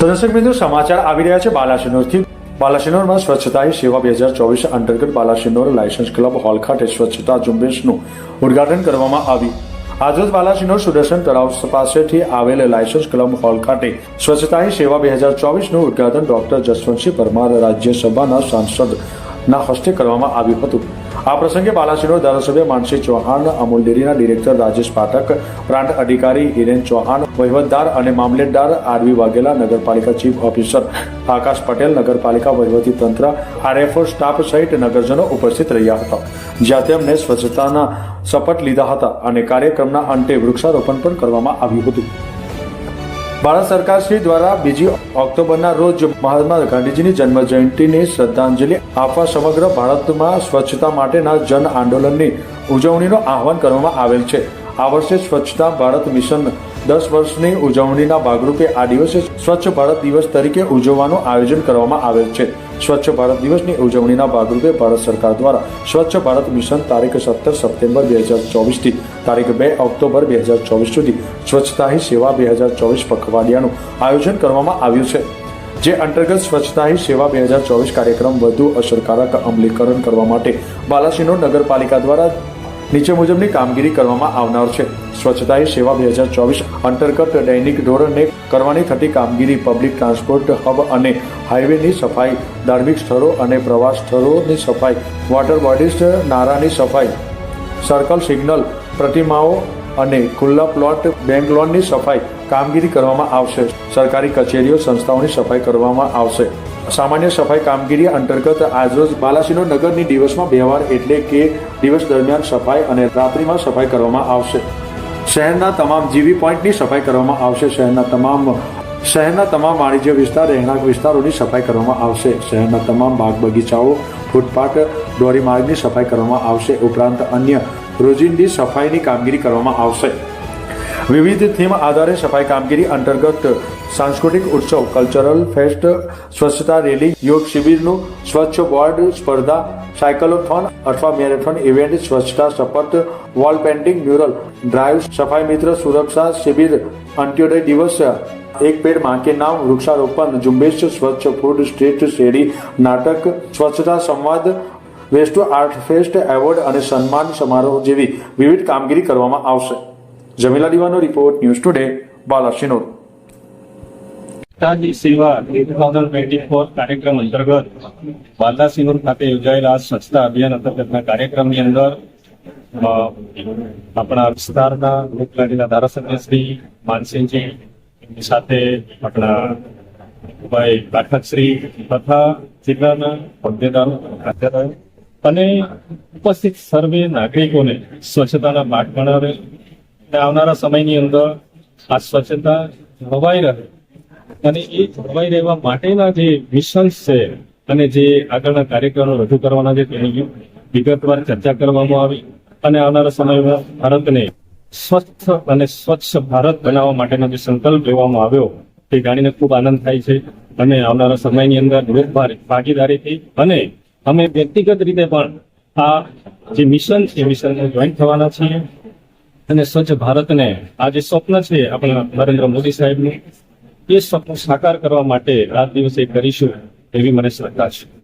તો દર્શક મિત્રો, સમાચાર આવી રહ્યા છે બાલાસિનોરથી. બાલાસિનોરમાં સ્વચ્છતા સેવા બે હજાર ચોવીસ અંતર્ગત બાલાસિનોર લાયસન્સ ક્લબ હોલ ખાતે સ્વચ્છતા ઝુંબેશનું ઉદ્ઘાટન કરવામાં આવ્યું. આજરોજ બાલાસિનોર સુદર્શન તળાવ પાસેથી આવેલ લાયસન્સ ક્લબ હોલ ખાતે સ્વચ્છતા સેવા બે હજાર ચોવીસનું ઉદ્ઘાટન ડોક્ટર જસવંતસિંહ પરમાર રાજ્યસભાના સાંસદના હસ્તે કરવામાં આવ્યું હતું. આ પ્રસંગે બાલાસિનોર ધારાસભ્ય માનસી ચૌહાણ, અમૂલ ડેરીના ડિરેક્ટર રાજેશ પાઠક, પ્રાંત અધિકારી હિરેન ચૌહાણ, વહીવટદાર અને મામલેદાર આરવી વાઘેલા, નગરપાલિકા ચીફ ઓફિસર આકાશ પટેલ, નગરપાલિકા વહીવટી તંત્ર આરએફઓ સ્ટાફ સહિત નગરજનો ઉપસ્થિત રહ્યા હતા. જ્યાં તેમને સ્વચ્છતાના શપથ લીધા હતા અને કાર્યક્રમના અંતે વૃક્ષારોપણ પણ કરવામાં આવ્યું હતું. ભારત સરકાર શ્રી દ્વારા બીજી ઓક્ટોબરના રોજ મહાત્મા ગાંધીજીની જન્મ જયંતિની શ્રદ્ધાંજલિ આપવા સમગ્ર ભારતમાં સ્વચ્છતા માટેના જન આંદોલનની ઉજવણીનું આહવાન કરવામાં આવેલ છે. આ વર્ષે સ્વચ્છતા ભારત મિશન દસ વર્ષની ઉજવણીના ભાગરૂપે આ દિવસે સ્વચ્છ ભારત દિવસ તરીકે ઉજવવાનું આયોજન કરવામાં આવેલ છે. સ્વચ્છ ભારત દિવસની ઉજવણીના ભાગરૂપે ભારત સરકાર દ્વારા સ્વચ્છ ભારત મિશન તારીખ સત્તર સપ્ટેમ્બર બે હજાર ચોવીસથી તારીખ બે ઓક્ટોબર બે હજાર ચોવીસ સુધી સ્વચ્છતા હી સેવા બે હજાર ચોવીસ પખવાડિયાનું આયોજન કરવામાં આવ્યું છે, જે અંતર્ગત સ્વચ્છતા હી સેવા બે હજાર ચોવીસ કાર્યક્રમ વધુ અસરકારક અમલીકરણ કરવા માટે બાલાસિનોર નગરપાલિકા દ્વારા નીચે મુજબની કામગીરી કરવામાં આવનાર છે. સ્વચ્છતા સેવા બે હજાર ચોવીસ અંતર્ગત દૈનિક ધોરણે કરવાની થતી કામગીરી પબ્લિક ટ્રાન્સપોર્ટ હબ અને હાઈવેની સફાઈ, ધાર્મિક સ્થળો અને પ્રવાસ સ્થળોની સફાઈ વોટર બોડીઝ નારાની સફાઈ સર્કલ સિગ્નલ પ્રતિમાઓ અને ખુલ્લા પ્લોટ બેંક લોનની સફાઈ કામગીરી કરવામાં આવશે. સરકારી કચેરીઓ, સંસ્થાઓની સફાઈ કરવામાં આવશે. સામાન્ય સફાઈ કામગીરી અંતર્ગત આજરોજ બાલાસિનો નગરની દિવસમાં બે એટલે કે દિવસ દરમિયાન સફાઈ અને રાત્રિમાં સફાઈ કરવામાં આવશે. શહેરના તમામ જીવી પોઈન્ટની સફાઈ કરવામાં આવશે. શહેરના તમામ શહેરના તમામ વાણિજ્ય વિસ્તાર, રહેણાંક વિસ્તારોની સફાઈ કરવામાં આવશે. શહેરના તમામ બાગ બગીચાઓ, ફૂટપાથ ધોરીમાર્ગની સફાઈ કરવામાં આવશે. ઉપરાંત અન્ય રોજિંદી સફાઈની કામગીરી કરવામાં આવશે. વિવિધ થીમ આધારે સફાઈ કામગીરી અંતર્ગત સાંસ્કૃતિક ઉત્સવ, કલ્ચરલ ફેસ્ટ, સ્વચ્છતા રેલી, યોગ શિબિરનું સ્વચ્છ બોર્ડ, સ્પર્ધા, સાયકલોથોન અથવા મેરેથોન ઇવેન્ટ, સ્વચ્છતા શપથ, વોલ પેઇન્ટિંગ, મ્યુરલ ડ્રાઈવ સફાઈ મિત્ર સુરક્ષા શિબિર, અંત્યોદય દિવસ, એક પેડ માંકે નામ, વૃક્ષારોપણ, ઝુંબેશ, સ્વચ્છ ફૂડ, સ્ટ્રીટ શેરી, નાટક, સ્વચ્છતા સંવાદ વેસ્ટ આર્ટ ફેસ્ટ એવોર્ડ અને સન્માન સમારોહ જેવી વિવિધ કામગીરી કરવામાં આવશે. જમીલા દીવાનો રિપોર્ટ ન્યૂઝ ટુડે બાલાશિનોર સ્વચ્છતાની સેવા કાર્યક્રમ અંતર્ગત બાલાસિનોર ખાતે યોજાયેલા સ્વચ્છતા અભિયાન અંતર્ગતના કાર્યક્રમની અંદર આપણા વિસ્તારના લોકલાડીના ધારાસભ્ય શ્રી માનસિંહજી, એમની સાથે આપણા ભાઈ પાઠકશ્રી તથા જિલ્લાના હોદ્દેદારો ખાતેદારો અને ઉપસ્થિત સર્વે નાગરિકોને સ્વચ્છતાના માર્ગ બનાવે અને આવનારા સમયની અંદર આ સ્વચ્છતા જળવાઈ રહે. અને એ જળવાઈ રહેવા માટેના જે મિશન્સ છે અને જે આગળના કાર્યક્રમો રજૂ કરવાના છે તેની વિગતવાર ચર્ચા કરવામાં આવી અને આવનારા સમયમાં ભારતને સ્વચ્છ અને સ્વચ્છ ભારત બનાવવા માટેનો જે સંકલ્પ લેવામાં આવ્યો તે જાણીને ખૂબ આનંદ થાય છે. અને આવનારા સમયની અંદર ભાગીદારીથી અને અમે વ્યક્તિગત રીતે પણ આ જે મિશન છે મિશનને જોઈન થવાના છીએ. અને સ્વચ્છ ભારતને આ જે સ્વપ્ન છે, આપણા નરેન્દ્ર મોદી સાહેબનું, એ સ્વપ્ન સાકાર કરવા માટે રાત દિવસે કરીશું એવી મને શ્રદ્ધા છે.